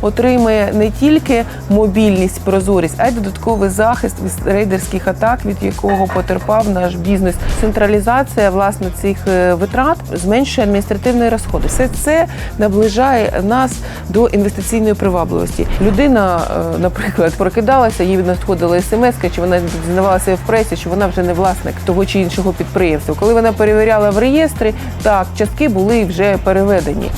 отримає не тільки мобільність, прозорість, а й додатковий захист від рейдерських атак, від якого потерпав наш бізнес. Централізація власне цих е, витрат зменшує адміністративні розходи. Все це наближає нас до інвестиційної привабливості. Людина, е, наприклад, прокидалася, їй надходила смс, чи вона дізнавалася в пресі, що вона вже не власник того чи іншого підприємства. Коли вона перевіряла в реєстрі, так частки були вже переведені.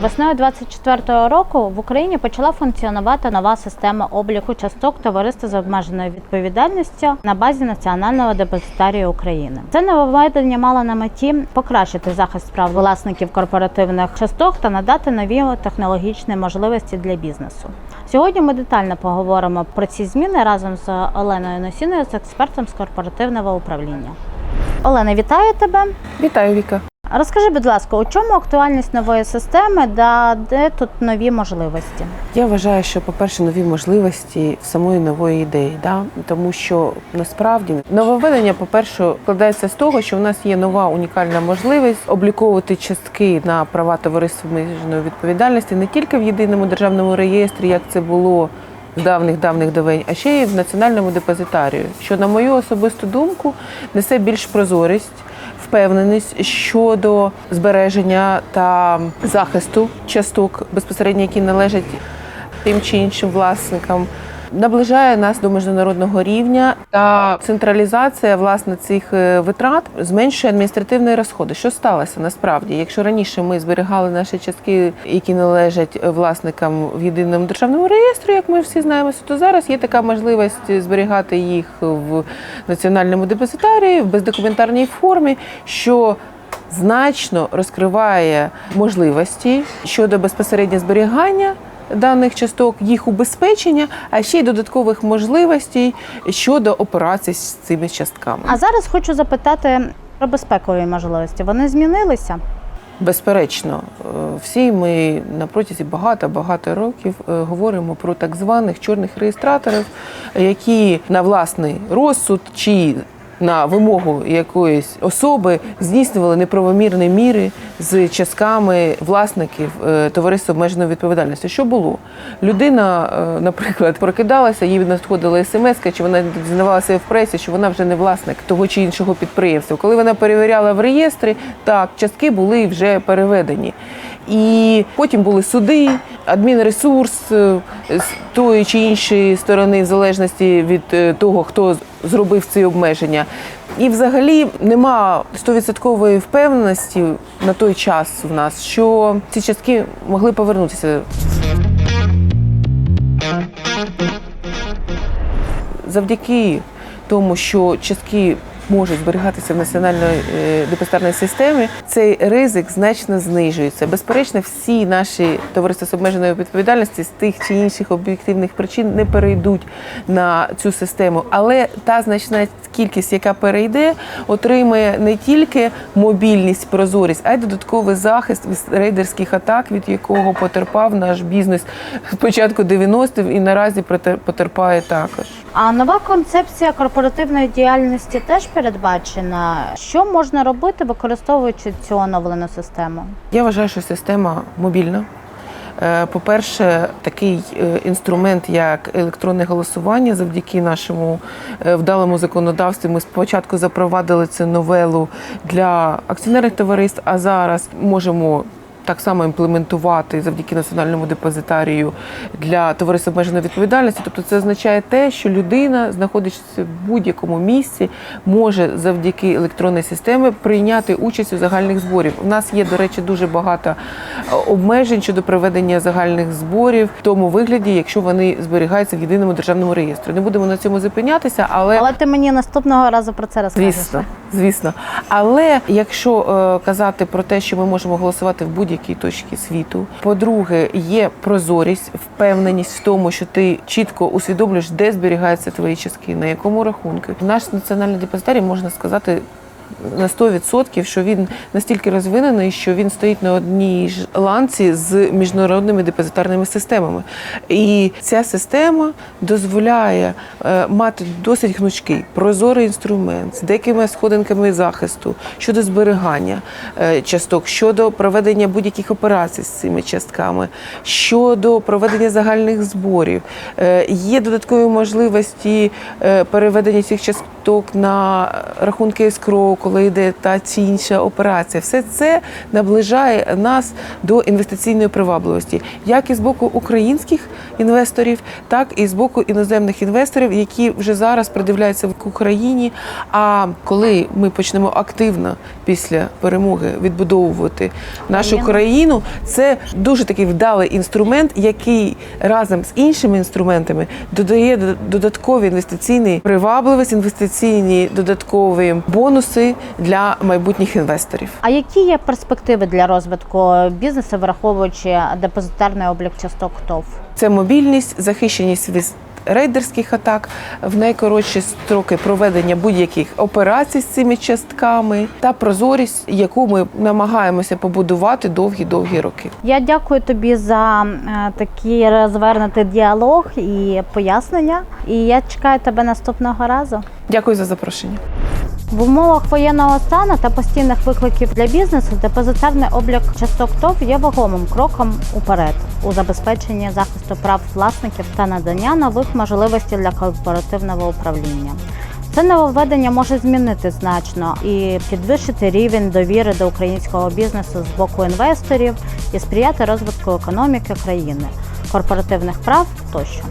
Весною 24-го року в Україні почала функціонувати нова система обліку часток товариства з обмеженою відповідальністю на базі Національного депозитарію України. Це нововведення мало на меті покращити захист прав власників корпоративних часток та надати нові технологічні можливості для бізнесу. Сьогодні ми детально поговоримо про ці зміни разом з Оленою Носіною, з експертом з корпоративного управління. Олена, вітаю тебе. Вітаю, Віка. Розкажи, будь ласка, у чому актуальність нової системи, да де тут нові можливості? Я вважаю, що, по-перше, нові можливості в самої нової ідеї, да? тому що насправді нововведення, по-перше, складається з того, що в нас є нова унікальна можливість обліковувати частки на права товариства обмеженої відповідальності не тільки в єдиному державному реєстрі, як це було. З давних давних давень, а ще й в національному депозитарію, що, на мою особисту думку, несе більш прозорість, впевненість щодо збереження та захисту часток, безпосередньо які належать тим чи іншим власникам. Наближає нас до міжнародного рівня та централізація власне цих е, витрат зменшує адміністративні розходи. Що сталося насправді? Якщо раніше ми зберігали наші частки, які належать е, власникам в єдиному державному реєстрі, як ми всі знаємо, то зараз є така можливість зберігати їх в національному депозитарії в бездокументарній формі, що значно розкриває можливості щодо безпосередньо зберігання даних часток, їх убезпечення, а ще й додаткових можливостей щодо операцій з цими частками. А зараз хочу запитати про безпекові можливості. Вони змінилися? Безперечно, е, всі ми на протязі багато-багато років е, говоримо про так званих чорних реєстраторів, які на власний розсуд чи на вимогу якоїсь особи здійснювали неправомірні міри з частками власників е, товариства обмеженої відповідальності. Що було? Людина, е, наприклад, прокидалася, їй надходила смс, чи вона дізнавалася в пресі, що вона вже не власник того чи іншого підприємства. Коли вона перевіряла в реєстрі, так частки були вже переведені. І потім були суди, адмінресурс е, з тої чи іншої сторони, в залежності від того, хто зробив ці обмеження. І взагалі нема стовідсоткової впевненості на той час в нас, що ці частки могли повернутися. Завдяки тому, що частки можуть зберігатися в національній е, депозитарній системі, цей ризик значно знижується. Безперечно, всі наші товариства з обмеженою відповідальністю з тих чи інших об'єктивних причин не перейдуть на цю систему, але та значна кількість, яка перейде, отримає не тільки мобільність, прозорість, а й додатковий захист від рейдерських атак, від якого потерпав наш бізнес з початку 90-х і наразі потерпає також. А нова концепція корпоративної діяльності теж передбачена. Що можна робити, використовуючи цю оновлену систему? Я вважаю, що система мобільна. Е, По-перше, такий е, інструмент, як електронне голосування, завдяки нашому е, вдалому законодавству, ми спочатку запровадили цю новелу для акціонерних товариств, а зараз можемо. Так само імплементувати завдяки національному депозитарію для товариств обмеженої відповідальності. Тобто це означає те, що людина, знаходячись в будь-якому місці, може завдяки електронній системі прийняти участь у загальних зборів. У нас є, до речі, дуже багато е, обмежень щодо проведення загальних зборів в тому вигляді, якщо вони зберігаються в єдиному державному реєстрі. Не будемо на цьому зупинятися, але Але ти мені наступного разу про це розкажеш. Звісно, звісно. Але якщо е, казати про те, що ми можемо голосувати в будь-якій точці світу, по-друге, є прозорість, впевненість в тому, що ти чітко усвідомлюєш, де зберігаються твої частки, на якому рахунку. В Наш національний депозитарій можна сказати. На 100%, що він настільки розвинений, що він стоїть на одній ж ланці з міжнародними депозитарними системами. І ця система дозволяє е, мати досить гнучкий, прозорий інструмент з деякими сходинками захисту щодо зберігання е, часток, щодо проведення будь-яких операцій з цими частками, щодо проведення загальних зборів. Е, Є додаткові можливості переведення цих часток на рахунки ескроу, коли йде та чи інша операція. Все це наближає нас до інвестиційної привабливості, як і з боку українських інвесторів, так і з боку іноземних інвесторів, які вже зараз придивляються к Україні. А коли ми почнемо активно після перемоги відбудовувати нашу країну, це дуже такий вдалий інструмент, який разом з іншими інструментами додає додаткові інвестиційні привабливість, інвестиційні додаткові бонуси для майбутніх інвесторів. А які є перспективи для розвитку бізнесу, враховуючи депозитарний облік часток ТОВ? Це мобільність, захищеність від рейдерських атак, в найкоротші строки проведення будь-яких операцій з цими частками та прозорість, яку ми намагаємося побудувати довгі-довгі роки. Я дякую тобі за е, такий розвернутий діалог і пояснення. І я чекаю тебе наступного разу. Дякую за запрошення. В умовах воєнного стану та постійних викликів для бізнесу депозитарний облік часток ТОВ є вагомим кроком уперед у забезпеченні захисту прав власників та надання нових можливостей для корпоративного управління. Це нововведення може змінити значно і підвищити рівень довіри до українського бізнесу з боку інвесторів і сприяти розвитку економіки країни, корпоративних прав тощо.